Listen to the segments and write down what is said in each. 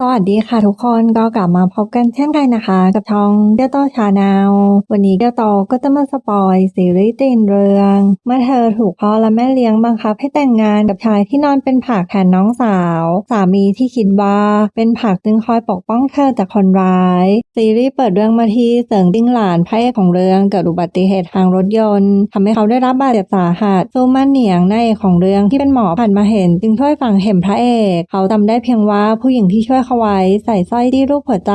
สวัสดีค่ะทุกคนก็กลับมาพบกันเช่นเคยนะคะ กับช่องเดียโตชาแนลวันนี้เดียโตก็จะมาสปอยซีรีส์ตีนเรือง เมื่อเธอถูกพ่อและแม่เลี้ยงบังคับให้แต่งงานกับชายที่นอนเป็นผักแทนน้องสาว สามีที่คิดว่าเป็นผักจึงคอยปกป้องเธอจากคนร้าย ซีรีส์เปิดเรื่องมาที่เสิงดิ้งหลานพระเอกของเรื่องเกิดอุบัติเหตุทางรถยนต์ทำให้เขาได้รับบาดเจ็บสาหัสซูมันเหนียงในเอกของเรื่องที่เป็นหมอผ่านมาเห็น จึงช่วยฝังเข็มพระเอก เขาจำได้เพียงว่าผู้หญิงที่ช่วยเขาไว้ใส่สร้อยที่รูปหัวใจ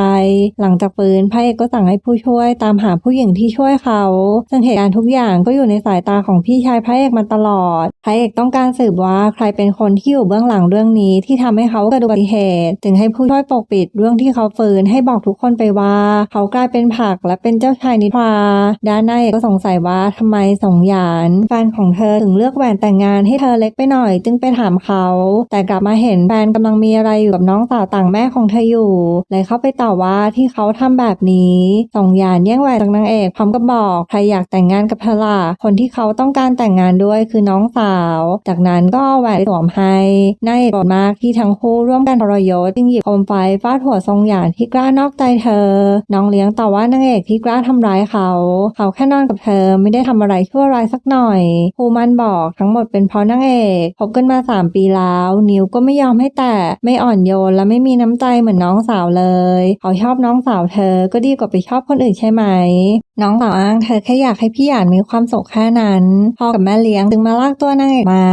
หลังจากปืนพระเอกก็สั่งให้ผู้ช่วยตามหาผู้หญิงที่ช่วยเขาซึ่งเหตุการณ์ทุกอย่างก็อยู่ในสายตาของพี่ชายพระเอกมาตลอดพระเอกต้องการสืบว่าใครเป็นคนที่อยู่เบื้องหลังเรื่องนี้ที่ทำให้เขาเกิดอุบัติเหตุจึงให้ผู้ช่วยปกปิดเรื่องที่เขาฝืนให้บอกทุกคนไปว่า เขากลายเป็นผักและเป็นเจ้าชายนิทราด้านนายเอกก็สงสัยว่าทำไมสงหยานแฟนของเธอถึงเลือกแหวนแต่งงานให้เธอเล็กไปหน่อย จึงไปถามเขา แต่กลับมาเห็นแฟนกำลังมีอะไรอยู่กับน้องสาวต่างแม่ม่ของเธออยู่เลยเข้าไปต่อว่าที่เขาทำแบบนี้สองหยานแย่งแหวนจากนางเอกพร้อมกับบอกใครอยากแต่งงานกับเธอล่ะคนที่เขาต้องการแต่งงานด้วยคือน้องสาว จากนั้นก็แหวนสวมให้นายเอกโกรธมากที่ทั้งคู่ร่วมกันทรยศจึงหยิบโคมไฟฟาดหัวทรงหยานที่กล้านอกใจเธอ น้องเลี้ยงต่อว่านางเอกที่กล้าทำร้ายเขา เขาแค่นอนกับเธอไม่ได้ทำอะไรชั่วร้ายสักหน่อยภูมันบอกทั้งหมดเป็นเพราะนางเอกคบกันมา 3 ปีแล้ว นิวก็ไม่ยอมให้แตะไม่อ่อนโยนและไม่มีน้ำใจเหมือนน้องสาวเลยเขาชอบน้องสาวเธอก็ดีกว่าไปชอบคนอื่นใช่ไหม น้องสาวอ้างเธอแค่อยากให้พี่หยานมีความสุขแค่นั้นพ่อกับแม่เลี้ยงจึงมาลากตัวนางเอกมา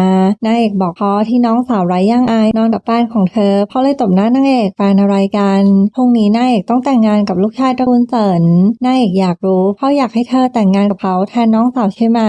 นางเอกบอกพ่อที่น้องสาวไร้ย่างอายนอนกับแฟนของเธอพ่อเลยตบหน้านางเอกแฟนอะไรกันพรุ่งนี้นางเอกต้องแต่งงานกับลูกชายตระกูลเสินนางเอกอยากรู้พ่ออยากให้เธอแต่งงานกับเขาแทนน้องสาวใช่ไหม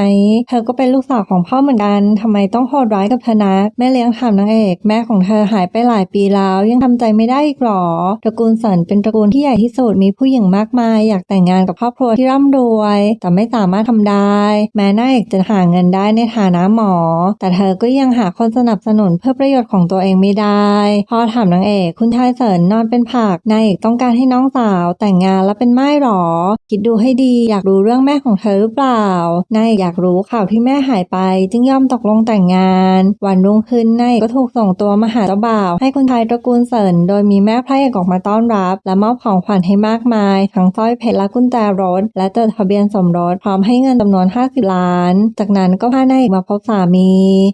เธอก็เป็นลูกสาวของพ่อเหมือนกันทำไมต้องโหดร้ายกับเธอนะแม่เลี้ยงถามนางเอก แม่ของเธอหายไปหลายปีแล้วยังทำใจไม่ได้อีกหรอ ตระกูลเสินเป็นตระกูลที่ใหญ่ที่สุดมีผู้หญิงมากมาย อยากแต่งงานกับครอบครัวที่ร่ำรวย แต่ไม่สามารถทำได้ แม้นางเอกจะหาเงินได้ในฐานะหมอ แต่เธอก็ยังหาคนสนับสนุนเพื่อประโยชน์ของตัวเองไม่ได้พอถามนางเอกคุณชายเสินนอนเป็นผักนางเอกต้องการให้น้องสาว แต่งงานแล้วเป็นไม้หรอ คิดดูให้ดีอยากรู้เรื่องแม่ของเธอหรือเปล่านายเอกอยากรู้ข่าวที่แม่หายไป จึงยอมตกลงแต่งงาน วันรุ่งขึ้นนายเอกก็ถูกส่งตัวมาหาเจ้าบ่าว ให้คุณชายตระกูลเสินโดยมีแม่พระเอกออกมาต้อนรับ และมอบของขวัญให้มากมาย ทั้งสร้อยเพชรและกุญแจรถ และจดทะเบียนสมรสพร้อมให้เงินจำนวน 50 ล้าน จากนั้นก็พานายเอกมาพบสามี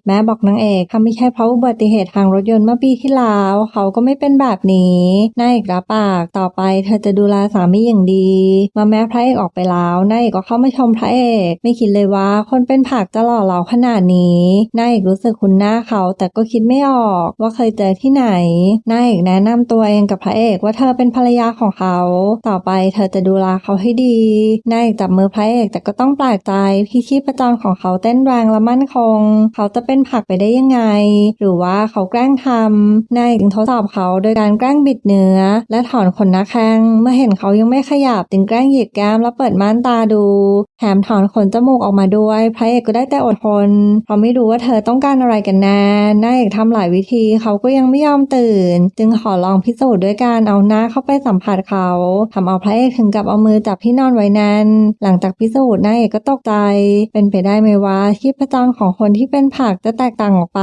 แม่บอกนางเอกถ้าไม่ใช่เพราะอุบัติเหตุทางรถยนต์เมื่อปีที่แล้วเขาก็ไม่เป็นแบบนี้นายเอกรับปากต่อไปเธอจะดูแลสามีอย่างดีมื่อแม่พระเอกออกไปแล้วนายเอกก็เข้ามาชมพระเอก ไม่คิดเลยว่าคนเป็นผักจะหล่อเหลาขนาดนี้นายเอกรู้สึกคุ้นหน้าเขาแต่ก็คิดไม่ออกว่าเคยเจอที่ไหนนายเอกแนะนำตัวเองกับพระเอกว่าเธอเป็นภรรยาของเขา ต่อไปเธอจะดูแลเขาให้ดีนายเอกจับมือพระเอกแต่ก็ต้องแปลกใจที่ชีพจรของเขาเต้นแรงและมั่นคง เขาจะเป็นผักไปได้ยังไง หรือว่าเขาแกล้งทำนายเอกจึงทดสอบเขาโดยการแกล้งบิดเนื้อ และถอนขนหน้าแข้งเมื่อเห็นเขายังไม่ขยับจึงแกล้งหยิกแก้มแล้วเปิดม่านตาดูแถมถอนขนจมูกออกมาด้วย พระเอกก็ได้แต่อดทนเพราะไม่รู้ว่าเธอต้องการอะไรกันแน่นายเอกทำหลายวิธีเขาก็ยังไม่ยอมตื่น จึงขอลองพิสูจน์ด้วยการเอาหน้าเข้าไปสัมผัสเขาทำเอาพระเอกถึงกับเอามือจับที่นอนไว้แน่นหลังจากพิสูจน์นายเอกก็ตกใจ เป็นไปได้ไหมว่าชีพจรของคนที่เป็นผักจะแตกต่างออกไป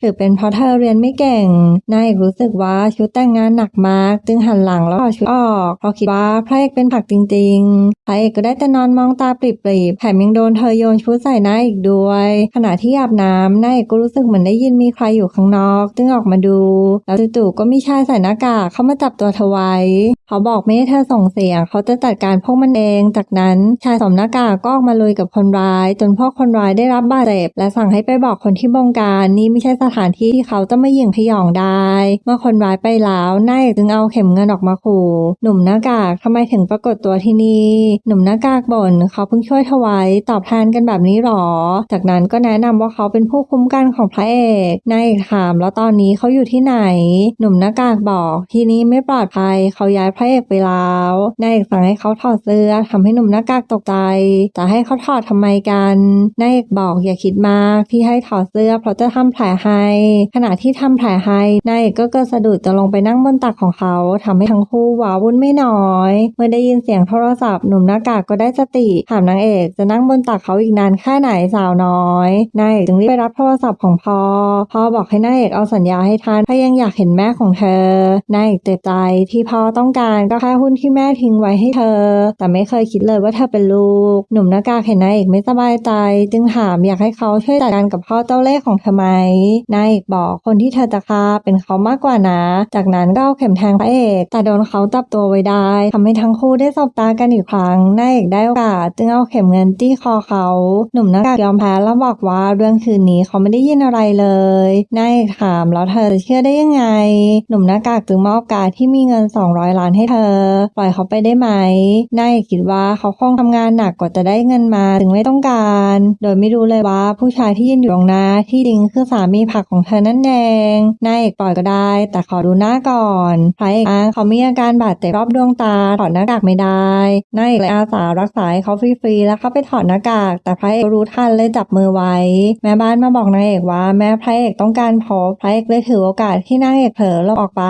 หรือเป็นเพราะเธอเรียนไม่เก่งนายเอกรู้สึกว่าชุดแต่งงานหนักมาก จึงหันหลังแล้วถอดชุดออกเพราะคิดว่าพระเอกเป็นผักจริงๆพระเอกก็ได้แต่นอนมองตาปริบๆแถมยังโดนเธอโยนชุดใส่หน้าอีกด้วย ขณะที่อาบน้ำนายเอกก็รู้สึกเหมือนได้ยินมีใครอยู่ข้างนอก จึงออกมาดูแล้วจู่ๆก็มีชายใส่หน้ากากเข้ามาจับตัวเธอไว้ เขาบอกไม่ให้เธอส่งเสียง เขาจะจัดการพวกมันเอง จากนั้นชายสวมหน้ากากก็ออกมาลุยกับคนร้าย จนพวกคนร้ายได้รับบาดเจ็บ และสั่งให้ไปบอกคนที่บงการนี่ไม่ใช่สถานที่ที่เขาจะมายิงพยองได้ เมื่อคนร้ายไปแล้วนายจึงเอาเข็มเงินออกมาขู่ หนุ่มหน้ากากทำไมถึงปรากฏตัวที่นี่ หนุ่มหน้ากากบ่นเขาเพิ่งช่วยเธอไว้ตอบแทนกันแบบนี้หรอ จากนั้นก็แนะนำว่าเขาเป็นผู้คุ้มกันของพระเอกนายเอกถามแล้วตอนนี้เขาอยู่ที่ไหน หนุ่มหน้ากากบอก ทีนี่ไม่ปลอดภัยเขาย้ายพระเอกไปแล้วนายเอกสั่งให้เขาถอดเสื้อทำให้หนุ่มหน้ากากตกใจจะให้เขาถอดทำไมกันนายเอกบอกอย่าคิดมากที่ให้ถอดเสื้อเพราะจะทำแผลให้ขณะที่ทำแผลให้นายเอกก็เกิดสะดุดจะลงไปนั่งบนตักของเขาทำให้ทั้งคู่ว้าวุ่นไม่น้อย เมื่อได้ยินเสียงโทรศัพท์หนุ่มหน้ากากก็ได้สติถามนางเอกจะนั่งบนตักเขาอีกนานแค่ไหนสาวน้อยนายเอกจึงรีบไปรับโทรศัพท์ของพ่อพ่อบอกให้นายเอกเอาสัญญาให้ทันเพราะยังอยากเห็นแม่ของเธอนายเอกเจ็บใจที่พ่อต้องการก็แค่หุ้นที่แม่ทิ้งไว้ให้เธอ แต่ไม่เคยคิดเลยว่าเธอเป็นลูก หนุ่มหน้ากากเห็นนายเอกไม่สบายใจ จึงถามอยากให้เขาช่วยจัดการกับพ่อเจ้าเล่ห์ของเธอไหมนายเอกบอกคนที่เธอจะฆ่าเป็นเขามากกว่านะ จากนั้นก็เอาเข็มแทงพระเอกแต่โดนเขาจับตัวไว้ได้ทำให้ทั้งคู่ได้สบตากันอีกครั้งนายเอกได้โอกาสจึงเอาเข็มเงินจี้คอเขา หนุ่มหน้ากากยอมแพ้แล้วบอกว่าเรื่องคืนนี้เขาไม่ได้ยินอะไรเลยนายเอกถามแล้วเธอจะเชื่อได้ยังไง หนุ่มหน้ากากจึงมอบการที่มีเงิน 200 ล้านให้เธอ ปล่อยเขาไปได้ไหมนายเอกคิดว่าเขาคงทำงานหนักกว่าจะได้เงินมาถึงไม่ต้องการ โดยไม่รู้เลยว่าผู้ชายที่ยืนอยู่ตรงหน้าที่จริงคือสามีผักของเธอนั่นเองนายเอกปล่อยก็ได้ แต่ขอดูหน้าก่อนพระเอกอ้างเขามีอาการบาดเจ็บรอบดวงตาถอดหน้ากากไม่ได้นายเอกเลยอาสารักษาให้เขาฟรีๆแล้วเขาไปถอดหน้ากาก แต่พระเอกรู้ทันเลยจับมือไว้ แม่บ้านมาบอกนางเอกว่าแม่พระเอกต้องการพบพระเอกเลยถือโอกาสที่นางเอกเผลอลบออกไป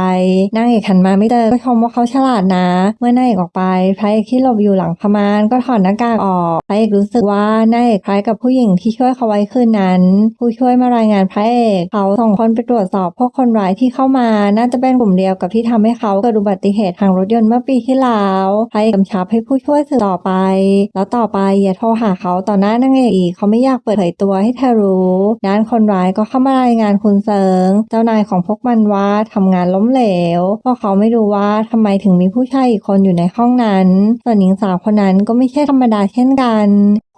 นางเอกหันมาไม่เจอก็ชมว่าเขาฉลาดนะ เมื่อนางเอกออกไปพระเอกที่หลบอยู่หลังพมานก็ถอดหน้ากากออกพระเอกรู้สึกว่านางเอกคล้ายกับผู้หญิงที่ช่วยเขาไว้คืนนั้น ผู้ช่วยมารายงานพระเอกเขาส่งคนไปตรวจสอบพวกคนร้ายที่เข้ามา น่าจะเป็นกลุ่มเดียวกับที่ทำให้เขาเกิดอุบัติเหตุทางรถยนต์เมื่อปีที่แล้วพระเอกกำชับให้ผู้ช่วยสืบต่อไป แล้วต่อไปอย่าโทรหาเขาต่อหน้านางเอกอีกเขาไม่อยากเปิดเผยตัวให้เธอรู้ด้านคนร้ายก็เข้ามารายงานคุณเซิงเจ้านายของพวกมันว่าทำงานล้มเหลวเพราะเขาไม่รู้ว่าทำไมถึงมีผู้ชายอีกคนอยู่ในห้องนั้นส่วนหญิงสาวคนนั้นก็ไม่ใช่ธรรมดาเช่นกัน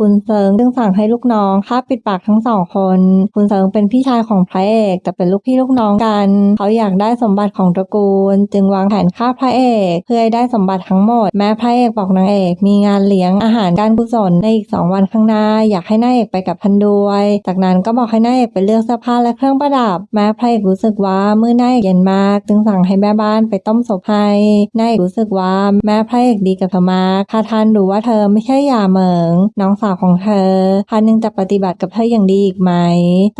คุณเซิงจึงสั่งให้ลูกน้องฆ่าปิดปากทั้งสองคน คุณเซิงเป็นพี่ชายของพระเอก แต่เป็นลูกพี่ลูกน้องกัน เขาอยากได้สมบัติของตระกูล จึงวางแผนฆ่าพระเอก เพื่อให้ได้สมบัติทั้งหมด แม้พระเอกบอกนางเอก มีงานเลี้ยงอาหารการกุศลในอีกสองวันข้างหน้า อยากให้นางเอกไปกับท่านด้วย จากนั้นก็บอกให้นางเอกไปเลือกเสื้อผ้าและเครื่องประดับ แม้พระเอกรู้สึกว่าเมื่อนางเอกเย็นมาก จึงสั่งให้แม่บ้านไปต้มศพให้นางเอกรู้สึกว่าแม่พระเอกดีกับเธอมากถ้าท่านรู้ว่าเธอไม่ใช่หยาเหมิงน้องสาวของเธอท่านยังจะปฏิบัติกับเธออย่างดีอีกไหม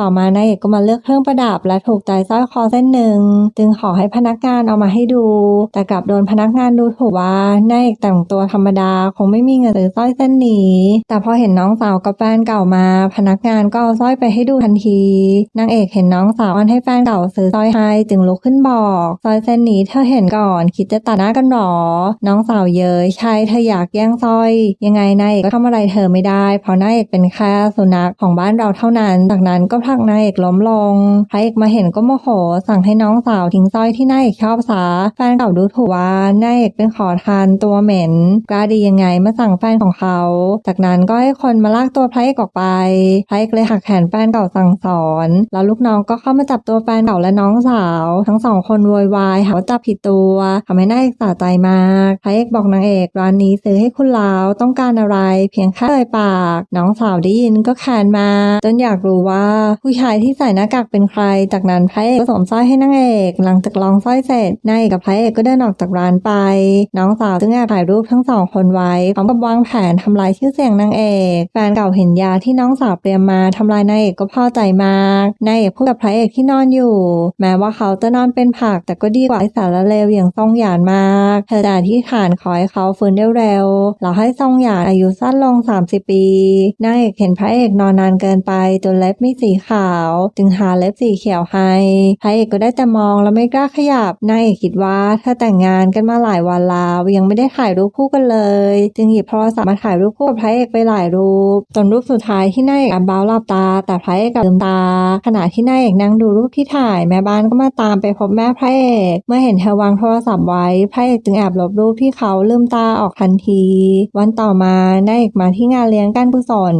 ต่อมานางเอกก็มาเลือกเครื่องประดับและถูกใจสร้อยคอเส้นหนึ่ง จึงขอให้พนักงานเอามาให้ดู แต่กลับโดนพนักงานดูถูกว่านางเอกแต่งตัวธรรมดาคงไม่มีเงินซื้อสร้อยเส้นนี้ แต่พอเห็นน้องสาวกับแฟนเก่ามา พนักงานก็เอาสร้อยไปให้ดูทันที นางเอกเห็นน้องสาวอ้อนให้แฟนเก่าซื้อสร้อยให้จึงลุกขึ้นบอกสร้อยเส้นนี้เธอเห็นก่อนคิดจะตัดหน้ากันหรอ น้องสาวเย้ยใช่เธออยากแย่งสร้อย ยังไงนายเอกก็ทำอะไรเธอไม่ได้เพราะนายเอกเป็นแค่สุนัขของบ้านเราเท่านั้น จากนั้นก็ผลักนายเอกล้มลงพระเอกมาเห็นก็โมโห สั่งให้น้องสาวทิ้งสร้อยที่นายเอกชอบซะแฟนเก่าดูถูกว่านายเอกเป็นขอทานตัวเหม็นกล้าดียังไงมาสั่งแฟนของเขา จากนั้นก็ให้คนมาลากตัวพระเอกออกไปพระเอกเลยหักแขนแฟนเก่าสั่งสอน แล้วลูกน้องก็เข้ามาจับตัวแฟนเก่าและน้องสาว ทั้งสองคนโวยวายหาว่าจับผิดตัวทำให้นายเอกสะใจมากพระเอกบอกนางเอกร้านนี้ซื้อให้คุณแล้วต้องการอะไร เพียงแค่เอ่ยปากน้องสาวได้ยินก็แคนมาจนอยากรู้ว่าผู้ชายที่ใส่หน้ากากเป็นใคร จากนั้นพระเอกก็สวมสร้อยให้นางเอกหลังจากลองสร้อยเสร็จนายเอกกับพระเอกก็เดินออกจากร้านไป น้องสาวจึงแอบถ่ายรูปทั้งสองคนไว้พร้อมกับวางแผนทำลายชื่อเสียงนางเอกแฟนเก่าเห็นยาที่น้องสาวเตรียมมาทำลายนายเอกก็พอใจมากนายเอกพูดกับพระเอกที่นอนอยู่ แม้ว่าเขาจะนอนเป็นผัก แต่ก็ดีกว่าไอสารเลวอย่างซองหยานมากเธอแต่ที่ฐานขอให้เขาฟื้นเร็วแล้วให้ซองหยานอายุสั้นลง 30 ปีนายเอกเห็นพระเอกนอนนานเกินไปจนเล็บไม่สีขาว จึงหาเล็บสีเขียวให้พระเอกก็ได้แต่มองแล้วไม่กล้าขยับนายเอกคิดว่าถ้าแต่งงานกันมาหลายวันแล้วยังไม่ได้ถ่ายรูปคู่กันเลย จึงหยิบโทรศัพท์มาถ่ายรูปคู่กับพระเอกไปหลายรูปจนรูปสุดท้ายที่นายเอกอับเบาหลับตา แต่พระเอกกลับลืมตา ขณะที่นายเอกนั่งดูรูปที่ถ่ายแม่บ้านก็มาตามไปพบแม่พระเอกเมื่อเห็นเธอวางโทรศัพท์ไว้พระเอกจึงแอบลบรูปที่เขาลืมตาออกทันที วันต่อมานายเอกมาที่งานเลี้ยงการกุศล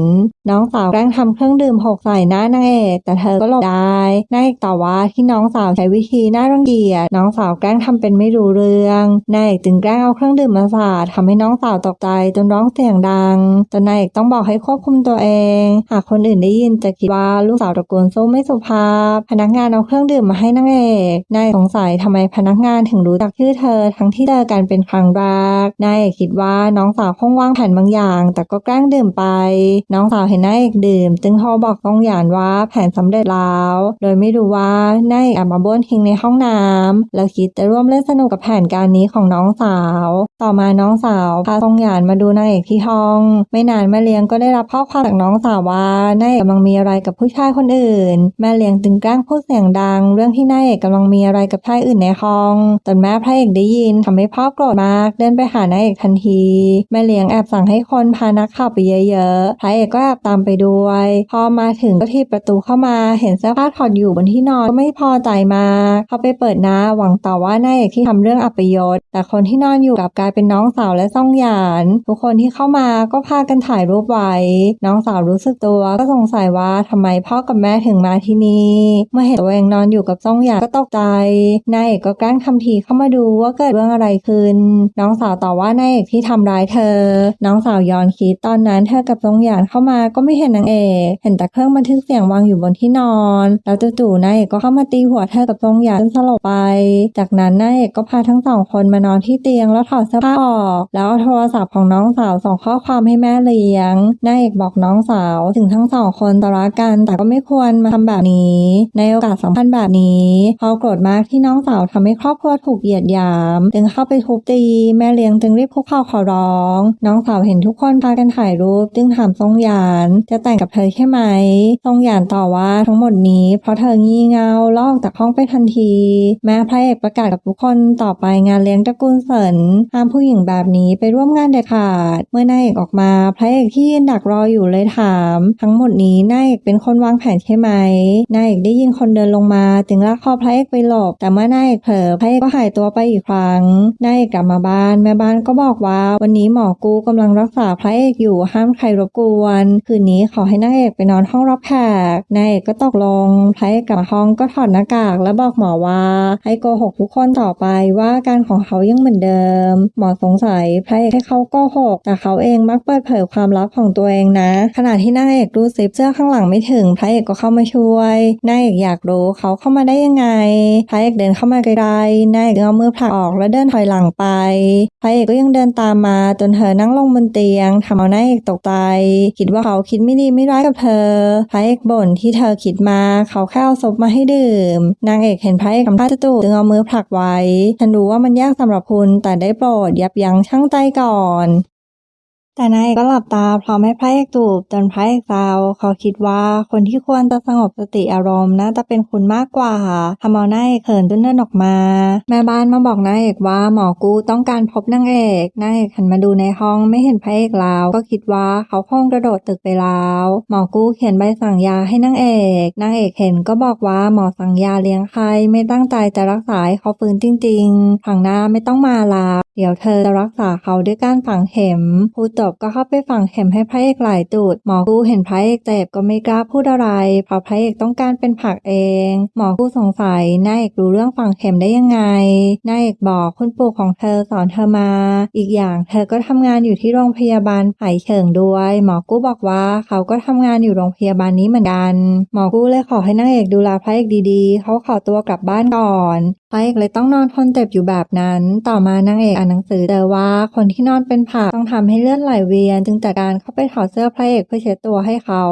น้องสาวแกล้งทำเครื่องดื่มหกใส่หน้านางเอกแต่เธอก็หลบได้นายเอกต่อว่าที่น้องสาวใช้วิธีน่ารังเกียจน้องสาวแกล้งทำเป็นไม่รู้เรื่องนายเอกจึงแกล้งเอาเครื่องดื่มมาสาดทำให้น้องสาวตกใจจนร้องเสียงดังจนนายเอกต้องบอกให้ควบคุมตัวเอง หากคนอื่นได้ยินจะคิดว่าลูกสาวตระกูลสู้ไม่สุภาพ พนักงานเอาเครื่องดื่มมาให้นางเอกนายสงสัยทำไมพนักงานถึงรู้จักชื่อเธอ ทั้งที่เจอกันเป็นครั้งแรกนายเอกคิดว่าน้องสาวคงวางแผนบางอย่าง แต่ก็แกล้งดื่มไป น้องสาวเห็นนายเอกดื่ม จึงโทรบอกตองหยานว่าแผนสำเร็จแล้ว โดยไม่รู้ว่านายเอกแอบมาบ้วนทิ้งในห้องน้ำแล้วคิดจะร่วมเล่นสนุกกับแผนการนี้ของน้องสาว ต่อมาน้องสาวพาทรงหยานมาดูนางเอกที่ห้อง ไม่นานแม่เลี้ยงก็ได้รับข้อความจากน้องสาวว่านายเอกกำลังมีอะไรกับผู้ชายคนอื่น แม่เลี้ยงจึงแกล้งพูดเสียงดัง เรื่องที่นายเอกกำลังมีอะไรกับชายอื่นในห้องตอนแม่พระเอกได้ยินทำให้พ่อโกรธมากเดินไปหานายเอกทันที แม่เลี้ยงแอบสั่งให้คนพานักข่าวไปเยอะๆพระเอกก็แอบตามไปด้วย พอมาถึงก็ที่ประตูเข้ามาเห็นเสื้อผ้าถอดอยู่บนที่นอนก็ไม่พอใจมากเขาไปเปิดหน้าหวังต่อว่านายเอกที่ทำเรื่องอัปยศแต่คนที่นอนอยู่กลับกลายเป็นน้องสาวและซ่องหยาน ทุกคนที่เข้ามาก็พากันถ่ายรูปไว้ น้องสาวรู้สึกตัวก็สงสัยว่าทำไมพ่อกับแม่ถึงมาที่นี่เมื่อเห็นตัวเองนอนอยู่กับซ่องหยานก็ตกใจนายเอกก็แกล้งทำทีเข้ามาดูว่าเกิดเรื่องอะไรขึ้น น้องสาวต่อว่านายเอกที่ทำร้ายเธอ น้องสาวย้อนคิดตอนนั้นเธอกับซ่องหยานเข้ามาก็ไม่เห็นนางเอกเห็นแต่เครื่องบันทึกเสียงวางอยู่บนที่นอน แล้วจู่ๆนายเอกก็เข้ามาตีหัวเธอกับซ่องหยานจนสลบไป จากนั้นนายเอกก็พาทั้งสองคนมานอนที่เตียงแล้วถอดเสื้อผ้าออก แล้วเอาโทรศัพท์ของน้องสาวส่งข้อความให้แม่เลี้ยงนายเอกบอกน้องสาวถึงทั้งสองคนทะเลาะกันแต่ก็ไม่ควรมาทำแบบนี้ ในโอกาสสำคัญแบบนี้เขาโกรธมากที่น้องสาวทำให้ครอบครัวถูกเหยียดหยาม จึงเข้าไปทุบตี แม่เลี้ยงจึงรีบคุกเข่าขอร้อง น้องสาวเห็นทุกคนพากันถ่ายรูปจึงถามทรงหยานจะแต่งกับเธอใช่ไหมทรงหยานต่อว่าทั้งหมดนี้เพราะเธองี่เงาลอกจากห้องไปทันที แม่พระเอกประกาศกับทุกคนต่อไปงานเลี้ยงตระกูลเสินห้ามผู้หญิงแบบนี้ไปร่วมงานเด็ดขาด เมื่อนายเอกออกมาพระเอกที่ยืนดักรออยู่เลยถาม ทั้งหมดนี้นายเอกเป็นคนวางแผนใช่ไหมนายเอกได้ยินคนเดินลงมาจึงลากคอพระเอกไปหลบ แต่เมื่อนายเอกเผลอพระเอกก็หายตัวไปอีกครั้งนายเอกกลับมาบ้านแม่บ้านก็บอกว่า วันนี้หมอกูกำลังรักษาพระเอกอยู่ห้ามใครรบกวน คืนนี้ขอให้นางเอกไปนอนห้องรับแขกนายเอกก็ตกลงพระเอกกลับห้องก็ถอดหน้ากากแล้วบอกหมอว่า ให้โกหกทุกคนต่อไปว่าการของเขายังเหมือนเดิม หมอสงสัยพระเอกให้เขาโกหก แต่เขาเองมักเปิดเผยความลับของตัวเองนะ ขณะที่นางเอกดูซิปเสื้อข้างหลังไม่ถึง พระเอกก็เข้ามาช่วยนางเอกอยากรู้เขาเข้ามาได้ยังไง พระเอกเดินเข้ามาไกลๆนางเอกเอามือผลักออกแล้วเดินถอยหลังไป พระเอกก็ยังเดินตามมาจนเธอนั่งลงบนเตียงทำเอานางเอกตกใจ คิดว่าเขาคิดไม่ดีไม่ร้ายกับเธอ พระเอกบ่นที่เธอคิดมาเขาแค่เอาศพมาให้ดื่ม นางเอกเห็นพระเอกกำลังจะจูบจึงเอามือผลักไว้ ฉันรู้ว่ามันยากสำหรับคุณแต่ได้โปรดยับยั้งชั่งใจก่อน แต่นายเอกก็หลับตาพร้อมให้พระเอกจูบจนพระเอกเศร้าเขาคิดว่าคนที่ควรจะสงบสติอารมณ์น่าจะเป็นคุณมากกว่าทำเอานายเอกเขินจนเดินออกมา แม่บ้านมาบอกนายเอกว่าหมอกูต้องการพบนางเอกนายเอกหันมาดูในห้องไม่เห็นพระเอกแล้ว ก็คิดว่าเขาคงกระโดดตึกไปแล้วหมอกูเขียนใบสั่งยาให้นางเอกนางเอกเห็นก็บอกว่าหมอสั่งยาเลี้ยงใครไม่ตั้งใจจะรักษาให้เขาฟื้นจริงๆผังหน้าไม่ต้องมาลา เดี๋ยวเธอจะรักษาเขาด้วยการฝังเข็ม พูดจบก็เข้าไปฝังเข็มให้พระเอกหลายจุดหมอกูเห็นพระเอกเจ็บก็ไม่กล้าพูดอะไร เพราะพระเอกต้องการเป็นผักเอง หมอกูสงสัยนายเอกรู้เรื่องฝังเข็มได้ยังไง นายเอกบอกคุณปู่ของเธอสอนเธอมา อีกอย่างเธอก็ทำงานอยู่ที่โรงพยาบาลไผ่เฉิงด้วย หมอกูบอกว่าเขาก็ทำงานอยู่โรงพยาบาลนี้เหมือนกัน หมอกูเลยขอให้นางเอกดูแลพระเอกดีๆ เขาขอตัวกลับบ้านก่อนพระเอกเลยต้องนอนทนเจ็บอยู่แบบนั้น ต่อมานางเอกอ่านหนังสือเจอว่าคนที่นอนเป็นผักต้องทำให้เลือดไหลเวียน จึงจัดการเข้าไปถอดเสื้อพระเอกเพื่อเช็ดตัวให้เขา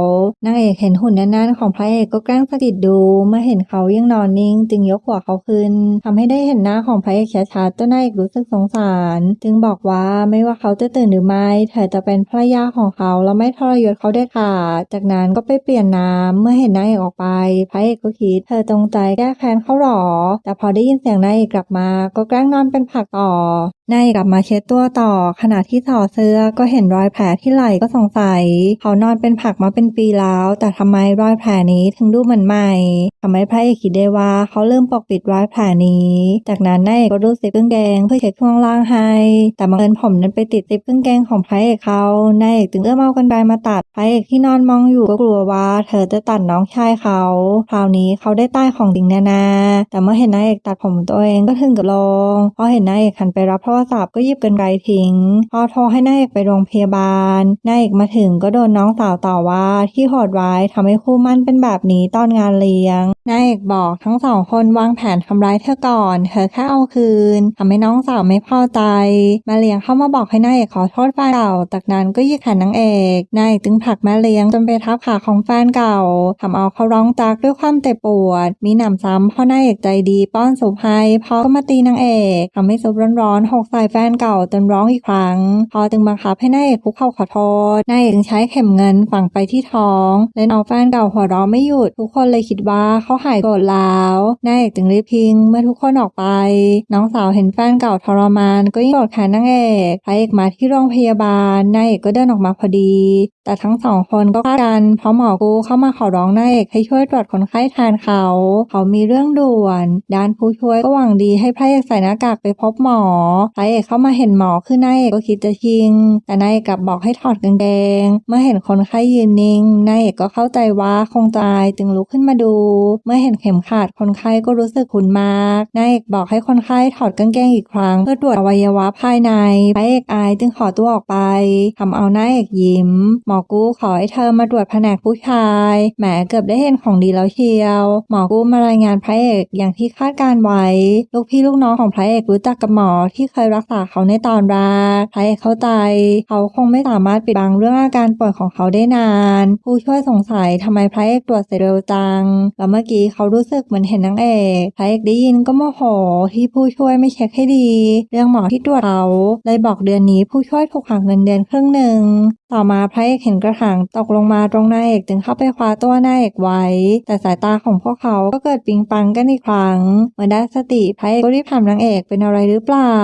นางเอกเห็นหุ่นแน่นๆของพระเอกก็แกล้งสะกิดดู เมื่อเห็นเขายังนอนนิ่ง จึงยกหัวเขาขึ้นทำให้ได้เห็นหน้าของพระเอกชัดๆจนนางเอกรู้สึกสงสาร จึงบอกว่าไม่ว่าเขาจะตื่นหรือไม่เธอจะเป็นภรรยาของเขาแล้วไม่ทรยศเขาได้ค่ะจากนั้นก็ไปเปลี่ยนน้ำเมื่อเห็นนางเอกออกไป พระเอกก็คิดเธอจงใจแก้แค้นเขาหรอ แต่พอได้ยินเสียงนายเอกกลับมา ก็แกล้งนอนเป็นผักต่อนายกลับมาเช็ดตัวต่อ ขณะที่ถอดเสื้อก็เห็นรอยแผลที่ไหล่ก็สงสัย เขานอนเป็นผักมาเป็นปีแล้ว แต่ทำไมรอยแผลนี้ถึงดูเหมือนใหม่ทำให้พระเอกคิดได้ว่าเขาเริ่มปกปิดรอยแผลนี้ จากนั้นนายก็รูดซิปกางเกงเพื่อเช็ดช่วงล่างให้ แต่บังเอิญผมนั้นไปติดซิปกางเกงของพระเอกเขานายเอกจึงเอื้อมเอากันไกมาตัดพระเอกที่นอนมองอยู่ก็กลัวว่า เธอจะตัดน้องชายเขาคราวนี้เขาได้ใต้ของจริงแน่ๆแต่เมื่อเห็นนายเอกตัดผมตัวเองก็ถึงกับลงพอเห็นนายเอกหันไปรับโทรศัพท์ก็หยิบกันไกรทิ้งพอโทรให้นายเอกไปโรงพยาบาลนายเอกมาถึงก็โดนน้องสาวต่อว่าที่โหดร้ายทำให้คู่มั่นเป็นแบบนี้ตอนงานเลี้ยงนายเอกบอกทั้งสองคนวางแผนทำร้ายเธอก่อน เธอแค่เอาคืนทำให้น้องสาวไม่พอใจม่เลี้ยงเข้ามาบอกให้นายเอกขอโทษแฟนเก่าจากนั้นก็ยิกแขนนางเอกนายเอกจึงผลักแม่เลี้ยงจนไปทับขาของแฟนเก่าทำเอาเขาร้องจากด้วยความเจ็บปวด มีหนำซ้ำเพราะนายเอกใจดีป้อนสุภให้พ่อก็มาตีนางเอกทำให้ซุปร้อนๆหกใส่แฟนเก่าจนร้องอีกครั้ง พอจึงบังคับให้นายเอกคุกเข่าขอโทษนายเอกจึงใช้เข็มเงินฝังไปที่ท้อง และน้องแฟนเก่าหัวเราะไม่หยุด ทุกคนเลยคิดว่าเขาหายโกรธแล้วนายเอกจึงรีบพิง เมื่อทุกคนออกไป น้องสาวเห็นแฟนเก่าทรมาน ก็ยิ่งโกรธแค้นนางเอกพระเอกมาที่โรงพยาบาลนายเอกก็เดินออกมาพอดี แต่ทั้งสองคนก็ฆ่ากัน เพราะหมอกูเข้ามาขอร้องนายเอกให้ช่วยตรวจคนไข้แทนเขา เขามีเรื่องด่วน ด้านผู้ช่วยก็หวังดีให้พระเอกใส่หน้ากากไปพบหมอพระเอกเข้ามาเห็นหมอคือนายเอกก็คิดจะชิง แต่นายเอกกลับบอกให้ถอดกางเกง เมื่อเห็นคนไข้ยืนนิ่งนายเอกก็เข้าใจว่าคงตายจึงลุกขึ้นมาดู เมื่อเห็นเข็มขัดคนไข้ก็รู้สึกขุนมากนายเอกบอกให้คนไข้ถอดกางเกงอีกครั้ง เพื่อตรวจอวัยวะภายในพระเอกอายจึงขอตัวออกไปทำเอานายเอกยิ้ม หมอกู้ขอให้เธอมาตรวจแผนกผู้ชายแหมเกือบได้เห็นของดีแล้วเชียว หมอกู้มารายงานพระเอกอย่างที่คาดการไว้ ลูกพี่ลูกน้องของพระเอกรู้จักกับหมอที่เคยรักษาเขาในตอนแรกพรเอกเข้าใจ เขาคงไม่สามารถปิดบังเรื่องอาการป่วยของเขาได้นาน ผู้ช่วยสงสัยทำไมพระเอกตรวจเสร็จเร็วจัง แล้วเมื่อกี้เขารู้สึกเหมือนเห็นนางเอกพระเอกได้ยินก็โมโหที่ผู้ช่วยไม่เช็คให้ดี เรื่องหมอที่ตรวจเขาเลยบอกเดือนนี้ผู้ช่วยถูกหักเงินเดือนครึ่งหนึ่ง ต่อมาพระเอกเห็นกระถางตกลงมาตรงนายเอกจึงเข้าไปคว้าตัวนายเอกไว้ แต่สายตาของพวกเขาก็เกิดปิงปังกันอีกครั้งเมื่อได้สติพระเอกก็รีบถามนางเอกเป็นอะไรหรือเปล่า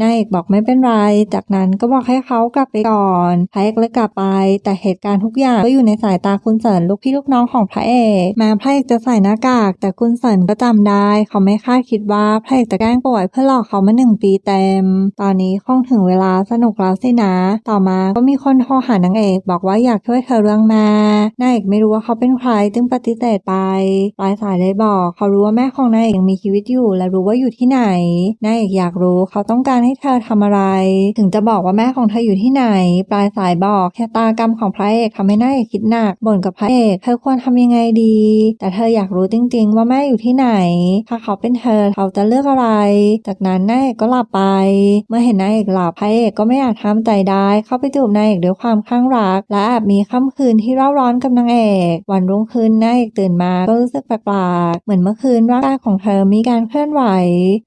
นายเอกบอกไม่เป็นไร จากนั้นก็บอกให้เขากลับไปก่อนพระเอกเลยกลับไป แต่เหตุการณ์ทุกอย่างก็อยู่ในสายตาคุณเสินลูกพี่ลูกน้องของพระเอกแม้พระเอกจะใส่หน้ากาก แต่คุณเสินก็จำได้ เขาไม่คาดคิดว่าพระเอกจะแกล้งป่วยเพื่อหลอกเขามาหนึ่งปีเต็ม ตอนนี้คงถึงเวลาสนุกแล้วสินะ ต่อมาก็มีคนโทรหานางเอกบอกว่าอยากช่วยเธอเรื่องแม่นายเอกไม่รู้ว่าเขาเป็นใครจึงปฏิเสธไปปลายสายเลยบอกเขารู้ว่าแม่ของนายเอกยังมีชีวิตอยู่ และรู้ว่าอยู่ที่ไหนนายเอกอยากรู้เขาต้องการให้เธอทำอะไร ถึงจะบอกว่าแม่ของเธออยู่ที่ไหน ปลายสายบอกแค่ตากรรมของพระเอกทำให้นายเอกคิดหนักบ่นกับพระเอกเธอควรทำยังไงดี แต่เธออยากรู้จริง ๆ ว่าแม่อยู่ที่ไหน ถ้าเขาเป็นเธอเขาจะเลือกอะไร จากนั้นนายเอกก็หลับไป เมื่อเห็นนายเอกหลับพระเอกก็ไม่อาจทำใจได้ เข้าไปจูบนายเอกด้วยความข้างรัก และแอบมีค่ำคืนที่เร่าร้อนกับนางเอก วันรุ่งขึ้นนายเอกตื่นมาก็รู้สึกแปลกๆเหมือนเมื่อคืนร่างกายของเธอมีการเคลื่อนไหว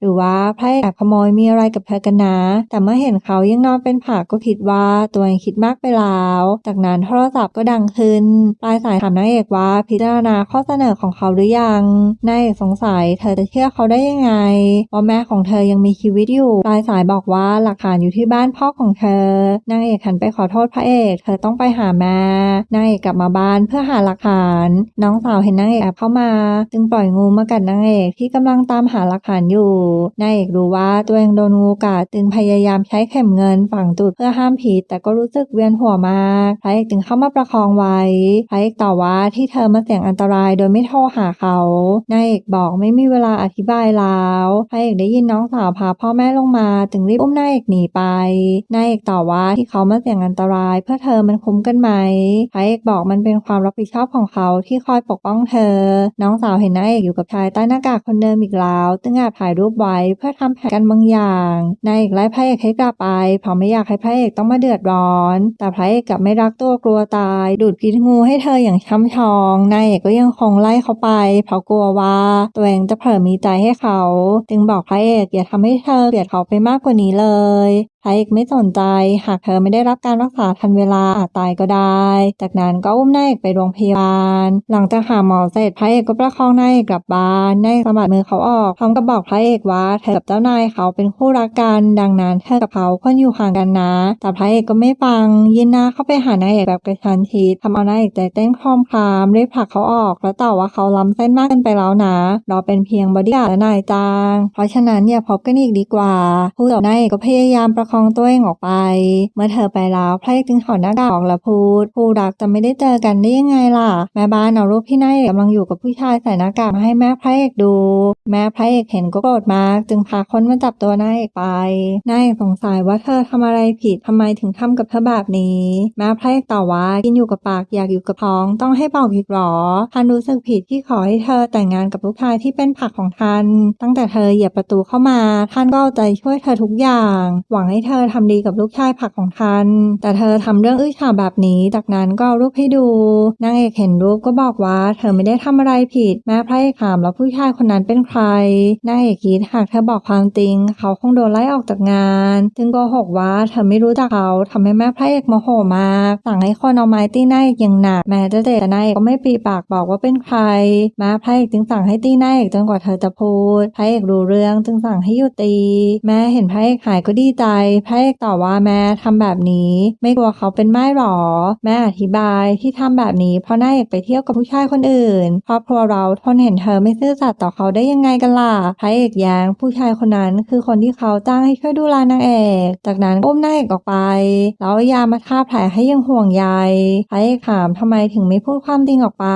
หรือว่าพระเอกแอบขโมยมีอะไรกับเธอกันนะ แต่เมื่อเห็นเขายังนอนเป็นผักก็คิดว่าตัวเองคิดมากไปแล้ว จากนั้นโทรศัพท์ก็ดังขึ้นปลายสายถามนางเอกว่าพิจารณาข้อเสนอของเขาหรือยังนายเอกสงสัยเธอจะเชื่อเขาได้ยังไงว่าแม่ของเธอยังมีชีวิตอยู่ปลายสายบอกว่าหลักฐานอยู่ที่บ้านพ่อของเธอนางเอกหันไปขอโทษพระเอกเธอต้องไปหาแม่นางเอกกลับมาบ้านเพื่อหาหลักฐาน น้องสาวเห็นนางเอกแอบเข้ามา จึงปล่อยงูมากัดนางเอกที่กำลังตามหาหลักฐานอยู่นางเอกรู้ว่าตัวเองโดนงูกัดจึงพยายามใช้เข็มเงินฝังตูดเพื่อห้ามผิดแต่ก็รู้สึกเวียนหัวมากพระเอกจึงเข้ามาประคองไว้พระเอกต่อว่าที่เธอมาเสี่ยงอันตรายโดยไม่โทรหาเขานางเอกบอกไม่มีเวลาอธิบายแล้วพระเอกได้ยินน้องสาวพาพ่อแม่ลงมา จึงรีบอุ้มนางเอกหนีไปนางเอกต่อว่าที่เขามาเสี่ยงอันตรายพื่อเธอมันคุ้มกันไหมพระเอกบอกมันเป็นความรับผิดชอบของเขาที่คอยปกป้องเธอ น้องสาวเห็นนางเอกอยู่กับชายใต้หน้ากากคนเดิมอีกแล้วจึงแอบถ่ายรูปไว้เพื่อทำแผนกันบางอย่างนางเอกไล่พระเอกให้กลับไปเพราะไม่อยากให้พระเอกต้องมาเดือดร้อน แต่พระเอกกลับไม่รักตัวกลัวตาย ดูดพิษงูให้เธออย่างช้ำชองนายเอกก็ยังคงไล่เขาไป เพราะกลัวว่าตัวเองจะเผลอมีใจให้เขา จึงบอกพระเอกอย่าทำให้เธอเกลียดเขาไปมากกว่านี้เลยพรเอกไม่สนใจ หากเธอไม่ได้รับการรักษาทันเวลาอาจตายก็ได้ จากนั้นก็อุ้มนายเอกไปโรงพยาบาล หลังจากหาหมอเสร็จพระเอกก็ประคองนายเอกกลับบ้านนายสะบัดมือเขาออกพร้อมกับบอกพระเอกว่าเธอกับเจ้านายเขาเป็นคู่รักกัน ดังนั้นเธอกับเขาควรอยู่ห่างกันนะ แต่พระเอกก็ไม่ฟัง ยินหน้าเข้าไปหานายเอกแบบกระชันชิดทำเอานายเอกใจเต้นคลอมคลามรีบผลักเขาออก แล้วต่อว่าเขาล้ำเส้นมากเกินไปแล้วนะเราเป็นเพียงบอดี้การ์ดและนายจ้าง เพราะฉะนั้นอย่าพบกันอีกดีกว่าพูดกับนายเอกก็พยายามประคององตัวเองออกไป เมื่อเธอไปแล้วพระเอกจึงถอดหน้ากากออกและพูดผู้รักจะไม่ได้เจอกันได้ยังไงล่ะ แม่บ้านเอารูปที่นายเอกกำลังอยู่กับผู้ชายใส่หน้ากากมาให้แม่พระเอกดู แม่พระเอกเห็นก็โกรธมาก จึงพาคนมาจับตัวนายเอกไปนายเอกสงสัยว่าเธอทำอะไรผิดทำไมถึงทำกับเธอแบบนี้ แม่พระเอกตอบว่ากินอยู่กับปากอยากอยู่กับท้องต้องให้บอกผิดหรอท่านรู้สึกผิดที่ขอให้เธอแต่งงานกับลูกชายที่เป็นผักของท่านตั้งแต่เธอเหยียบประตูเข้ามา ท่านก็ใจช่วยเธอทุกอย่าง หวังให้ให้เธอทำดีกับลูกชายผักของทัน แต่เธอทำเรื่องอื้อฉาวแบบนี้ จากนั้นก็เอารูปให้ดู นางเอกเห็นรูปก็บอกว่า เธอไม่ได้ทำอะไรผิด แม้พระเอกถามแล้วผู้ชายคนนั้นเป็นใคร นางเอกคิดหากเธอบอกความจริง เขาคงโดนไล่ออกจากงาน จึงโกหกว่าเธอไม่รู้จักเขาทำให้แม่พระเอกโมโหมาก สั่งให้คนเอาไม้ตีนางเอกอย่างหนัก แม้จะเด็กแต่นางเอกก็ไม่ปีปากบอกว่าเป็นใคร แม้พระเอกจึงสั่งให้ตีนางเอกจนกว่าเธอจะพูด พระเอกรู้เรื่องจึงสั่งให้หยุดตี แม่เห็นพระเอกหายก็ดีใจพระเอกตอบว่าแม่ทำแบบนี้ ไม่กลัวเขาเป็นไม้หรอ แม่อธิบายที่ทำแบบนี้เพราะนางเอกไปเที่ยวกับผู้ชายคนอื่นครอบครัวเราทนเห็นเธอไม่ซื่อสัตย์ต่อเขาได้ยังไงกันล่ะพระเอกแย้งผู้ชายคนนั้นคือคนที่เขาจ้างให้ช่วยดูแลนางเอก จากนั้นอุ้มนางเอกออกไปแล้วยามาทาแผลให้ยังห่วงใยพระเอกถามทำไมถึงไม่พูดความจริงออกไป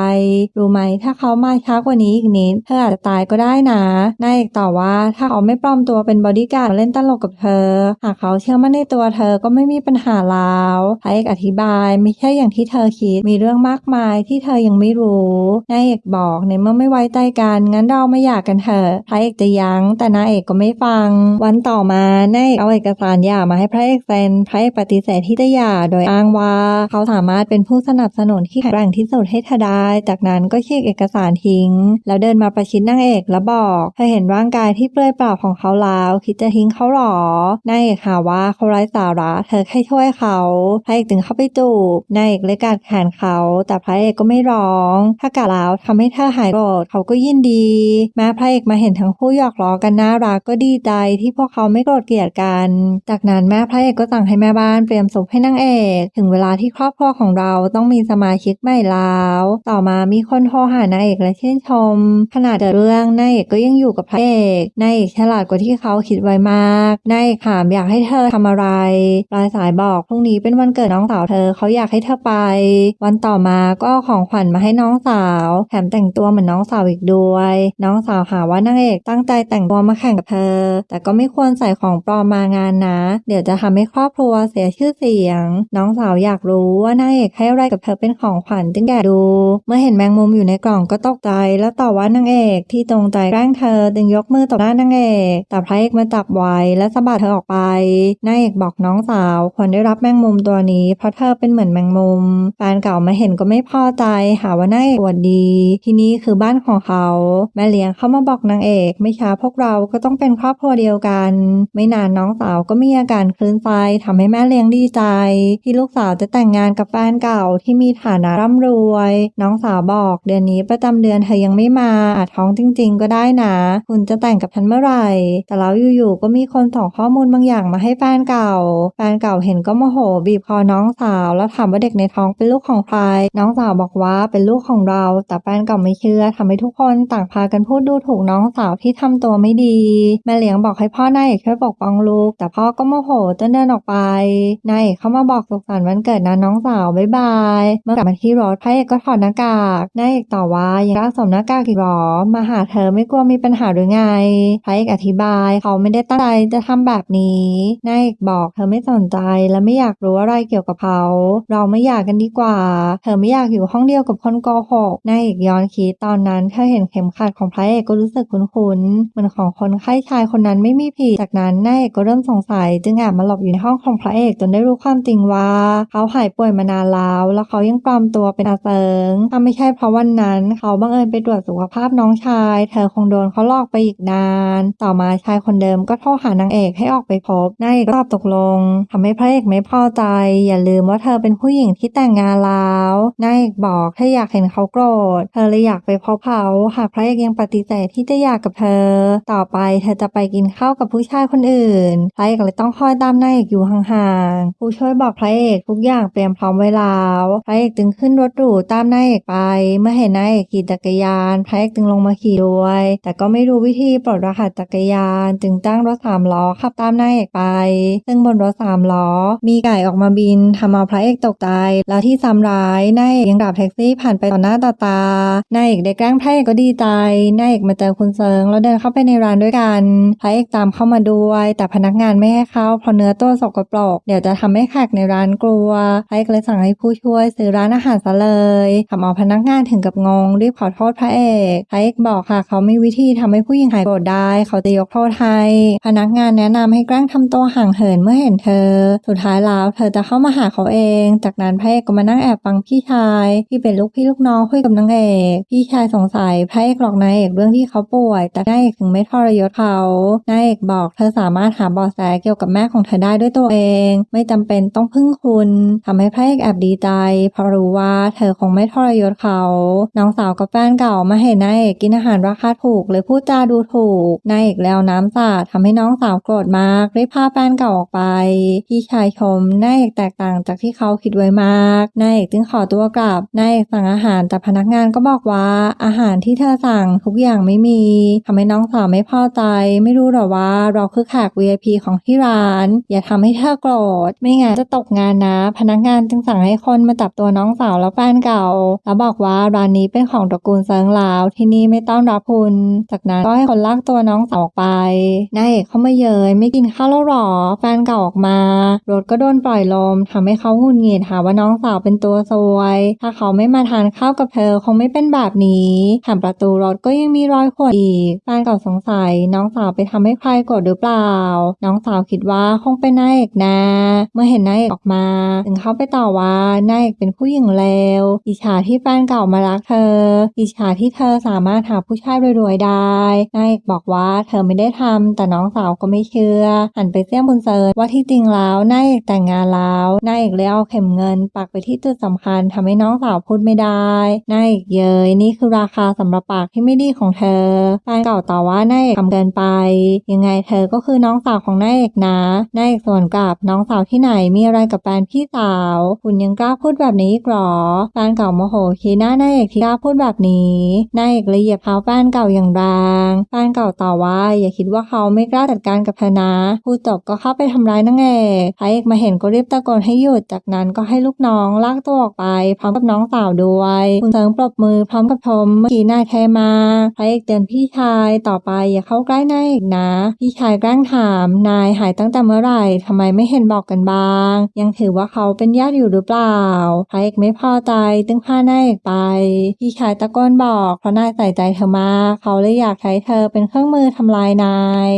รู้ไหมถ้าเขามาช้ากว่านี้อีกนิดเธออาจจะตายก็ได้นะนายเอกตอบว่าถ้าเขาไม่ปลอมตัวเป็นบอดี้การ์ดเล่นตลกกับเธอหากเขาเชื่อมั่นในตัวเธอก็ไม่มีปัญหาแล้วพระเอกอธิบายไม่ใช่อย่างที่เธอคิดมีเรื่องมากมายที่เธอยังไม่รู้นายเอกบอกในเมื่อไม่ไว้ใจกันงั้นเราไม่อยากกันเถอะพระเอกจะยัง้งแต่นางเอกก็ไม่ฟัง วันต่อมานายเอกเอาเอกสารหย่ามาให้พระเอกเซ็นพระเอกปฏิเสธที่จะหย่าโดยอ้างว่า เขาสามารถเป็นผู้สนับสนุนที่แข็งแกร่งที่สุดให้เธอได้ จากนั้นก็ฉีกเอกสารทิ้ง แล้วเดินมาประชิดนางเอกแล้วบอกเธอเห็นร่างกายที่เปลือยเปล่าของเขาแล้วคิดจะทิ้งเขาหรอนายเอกหาว่าเขาไร้สาระเธอแค่ช่วยเขาพระเอกถึงเข้าไปจูบนายเอกเลยกัดแขนเขา แต่พระเอกก็ไม่ร้อง ถ้ากัดแล้วทำให้เธอหายโกรธเขาก็ยินดี แม้พระเอกมาเห็นทั้งคู่หยอกล้อกันน่ารักก็ดีใจที่พวกเขาไม่โกรธเกลียดกัน จากนั้นแม่พระเอกก็สั่งให้แม่บ้านเตรียมซุปให้นางเอก ถึงเวลาที่ครอบครัวของเราต้องมีสมาชิกใหม่แล้วต่อมามีคนโทรหานางเอกและเช่นชม ขนาดเรื่องนางเอกก็ยังอยู่กับพระเอกนางเอกฉลาดกว่าที่เขาคิดไว้มากนางเอกถามอยากให้เธอทำอะไรปลายสายบอกพรุ่งนี้เป็นวันเกิดน้องสาวเธอเขาอยากให้เธอไป วันต่อมาก็ของขวัญมาให้น้องสาวแถมแต่งตัวเหมือนน้องสาวอีกด้วย น้องสาวหาว่านางเอกตั้งใจแต่งตัวมาแข่งกับเธอ แต่ก็ไม่ควรใส่ของปลอมมางานนะ เดี๋ยวจะทำให้ครอบครัวเสียชื่อเสียง น้องสาวอยากรู้ว่านางเอกให้อะไรกับเธอเป็นของขวัญจึงแกดู เมื่อเห็นแมงมุมอยู่ในกล่องก็ตกใจ แล้วต่อว่านางเอกที่จงใจแกล้งเธอจึงยกมือตบหน้านางเอกแต่พระเอกมาจับไว้และสะบัดเธอออกไปนางเอกบอกน้องสาวควรได้รับแมงมุมตัวนี้ เพราะเธอเป็นเหมือนแมงมุมแฟนเก่ามาเห็นก็ไม่พอใจหาว่านางเอกอวดดี ที่นี่คือบ้านของเขา แม่เลี้ยงเข้ามาบอกนางเอก ไม่ช้าพวกเราก็ต้องเป็นครอบครัวเดียวกัน ไม่นานน้องสาวก็มีอาการคลื่นไส้ทำให้แม่เลี้ยงดีใจ ที่ลูกสาวจะแต่งงานกับแฟนเก่าที่มีฐานะร่ำรวย น้องสาวบอกเดือนนี้ประจำเดือนเธอยังไม่มาอาจท้องจริง ๆ ก็ได้นะ คุณจะแต่งกับฉันเมื่อไหร่ แต่แล้วอยู่ๆก็มีคนส่งข้อมูลบางอย่างมาให้แฟนเก่า แฟนเก่าเห็นก็โมโห บีบคอน้องสาว แล้วถามว่าเด็กในท้องเป็นลูกของใคร น้องสาวบอกว่าเป็นลูกของเรา แต่แฟนเก่าไม่เชื่อทำให้ทุกคนต่างพากันพูดดูถูกน้องสาวที่ทำตัวไม่ดี แม่เลี้ยงบอกให้พ่อนายเอกช่วยปกป้องลูก แต่พ่อก็โมโหจนเดินออกไป นายเอกเข้ามาบอกสุขสันต์วันเกิดนะน้องสาวบ๊ายบาย เมื่อกลับมาที่รถพระเอกก็ถอดหน้ากากนายเอกต่อว่ายังรักสวมหน้ากากอีกหรอ มาหาเธอไม่กลัวมีปัญหาหรือไงพระเอกอธิบาย เขาไม่ได้ตั้งใจจะทำแบบนี้นายเอกบอกเธอไม่สนใจและไม่อยากรู้อะไรเกี่ยวกับเขาเราไม่อยากกันดีกว่า เธอไม่อยากอยู่ห้องเดียวกับคนโกหกนายเอกย้อนคิดตอนนั้นเธอเห็นเข็มขัดของพระเอกก็รู้สึกคุ้นๆเหมือนของคนไข้ชายคนนั้นไม่มีผิดจากนั้นนายเอกก็เริ่มสงสัย จึงแอบมาหลบอยู่ในห้องของพระเอกจนได้รู้ความจริงว่า เขาหายป่วยมานานแล้วแล้วเขายังปลอมตัวเป็นอาเซิงถ้าไม่ใช่เพราะวันนั้น เขาบังเอิญไปตรวจสุขภาพน้องชาย เธอคงโดนเขาหลอกไปอีกนาน ต่อมาชายคนเดิมก็โทรหานางเอกให้ออกไปพบนายเอกตอบตกลงทำให้พระเอกไม่พอใจ อย่าลืมว่าเธอเป็นผู้หญิงที่แต่งงานแล้วนายเอกบอกถ้าอยากเห็นเขาโกรธ เธอเลยอยากไปพบเขาหากพระเอกยังปฏิเสธที่จะอยากกับเธอ ต่อไปเธอจะไปกินข้าวกับผู้ชายคนอื่นพระเอกเลยต้องคอยตามนายเอกอยู่ห่างๆผู้ช่วยบอกพระเอกทุกอย่างเตรียมพร้อมไว้แล้วพระเอกจึงขึ้นรถหรูตามนายเอกไป เมื่อเห็นนายเอกขี่จักรยานพระเอกจึงลงมาขี่ด้วย แต่ก็ไม่รู้วิธีปลดรหัสจักรยาน จึงตั้งรถสามล้อขับตามนายเอกไปซึ่งบนรถสามล้อ มีไก่ออกมาบินทำเอาพระเอกตกใจ แล้วที่ซ้ำร้ายนายเอกยังดับแท็กซี่ผ่านไปต่อหน้าต่อตานายเอกได้แกล้งพระเอกก็ดีใจนายเอกมาเจอคุณเซิงแล้วเดินเข้าไปในร้านด้วยกันพระเอกตามเข้ามาด้วย แต่พนักงานไม่ให้เข้าเพราะเนื้อตัวสกปรกเดี๋ยวจะทำให้แขกในร้านกลัวพระเอกเลยสั่งให้ผู้ช่วยซื้อร้านอาหารซะเลยทำเอาพนักงานถึงกับงงรีบขอโทษพระเอกพระเอกบอกค่ะ เขามีวิธีทำให้ผู้หญิงหายโกรธได้ เขาจะยกโทษให้พนักงานแนะนำให้แกล้งทำำตัวห่างเหินเมื่อเห็นเธอ สุดท้ายแล้วเธอจะเข้ามาหาเขาเอง จากนั้นพระเอกก็มานั่งแอบฟังพี่ชาย ที่เป็นลูกพี่ลูกน้องคุยกับนางเอกพี่ชายสงสัยพระเอกหลอกนายเอกเรื่องที่เขาป่วย แต่นายเอกถึงไม่ทรยศเขานายเอกบอกเธอสามารถหาเบาะแสเกี่ยวกับแม่ของเธอได้ด้วยตัวเอง ไม่จำเป็นต้องพึ่งคุณทำให้พระเอกแอบดีใจเพราะรู้ว่าเธอคงไม่ทรยศเขา น้องสาวกับแฟนเก่ามาเห็นนายเอกกินอาหารราคาถูกเลยพูดจาดูถูกนายเอกแล้วน้ำสาดทำให้น้องสาวโกรธมากรีบพาาแฟนเก่าออกไป พี่ชายชมนายเอกแตกต่างจากที่เขาคิดไว้มากนายเอกจึงขอตัวกลับนายเอกสั่งอาหารแต่พนักงานก็บอกว่าอาหารที่เธอสั่งทุกอย่างไม่มีทำให้น้องสาวไม่พอใจ ไม่รู้หรอว่าเราคือแขก VIP ของที่ร้าน อย่าทำให้เธอโกรธไม่งั้นจะตกงานนะ พนักงานจึงสั่งให้คนมาจับตัวน้องสาวและแฟนเก่า แล้วบอกว่าร้านนี้เป็นของตระกูลเซิงลาวที่นี่ไม่ต้อนรับคุณ จากนั้นก็ให้คนลากตัวน้องสาวออกไปนายเอกเข้ามาเยยไม่กินข้าวแล้วหรอ แฟนเก่าออกมา รถก็โดนปล่อยลมทำให้เขาหงุดหงิดหาว่าน้องสาวเป็นตัวซวย ถ้าเขาไม่มาทานข้าวกับเธอคงไม่เป็นแบบนี้แถมประตูรถก็ยังมีรอยข่วนอีก แฟนเก่าสงสัย น้องสาวไปทำให้ใครกรธหรือเปล่า น้องสาวคิดว่าคงเป็นนายเอกนะ เมื่อเห็นนายเอกออกมาถึงเขาไปต่อว่านายเอกเป็นผู้หญิงเลวอิจฉาที่แฟนเก่ามารักเธออิจฉาที่เธอสามารถหาผู้ชายรวยๆได้นายเอกบอกว่าเธอไม่ได้ทำแต่น้องสาวก็ไม่เชื่อหันไปเสี่ยมบุญเซิร์ว่าที่จริงแล้วนายเอกแต่งงานแล้วนายเอกเลยเอาเข็มเงิน ปักไปที่จุดสำคัญทำให้น้องสาวพูดไม่ได้นายเอกเยยนี่คือราคาสำหรับปากที่ไม่ดีของเธอแฟนเก่าต่อว่านายเอกทำเกินไป ยังไงเธอก็คือน้องสาวของนายเอกนะนายเอกส่วนกลับน้องสาวที่ไหนมีอะไรกับแฟนพี่สาว คุณยังกล้าพูดแบบนี้อีกหรอแฟนเก่าโมโหชี้หน้านายเอกที่กล้าพูดแบบนี้นายเอกเลยเหยียบเท้าแฟนเก่าอย่างแรงแฟนเก่าต่อว่าอย่าคิดว่าเขาไม่กล้าจัดการกับเธอนะพูดจบก็เข้าไปทำร้ายนางเอกพระเอกมาเห็นก็รีบตะโกนให้หยุด จากนั้นก็ให้ลูกน้องลากตัวออกไป พร้อมกับน้องสาวด้วยคุณเซิงปรบมือพร้อมกับชมเมื่อกี้นายเทมาพระเอกเตือนพี่ชายต่อไปอย่าเข้าใกล้นายเอกนะ พี่ชายแกล้งถามนายหายตั้งแต่เมื่อไหร่ทำไมไม่เห็นบอกกันบ้าง ยังถือว่าเขาเป็นญาติอยู่หรือเปล่าพระเอกไม่พอใจจึงพานายเอกไป พี่ชายตะโกนบอกเพราะนายใส่ใจเธอมากเขาเลยอยากใช้เธอเป็นเครื่องมือทำลายนาย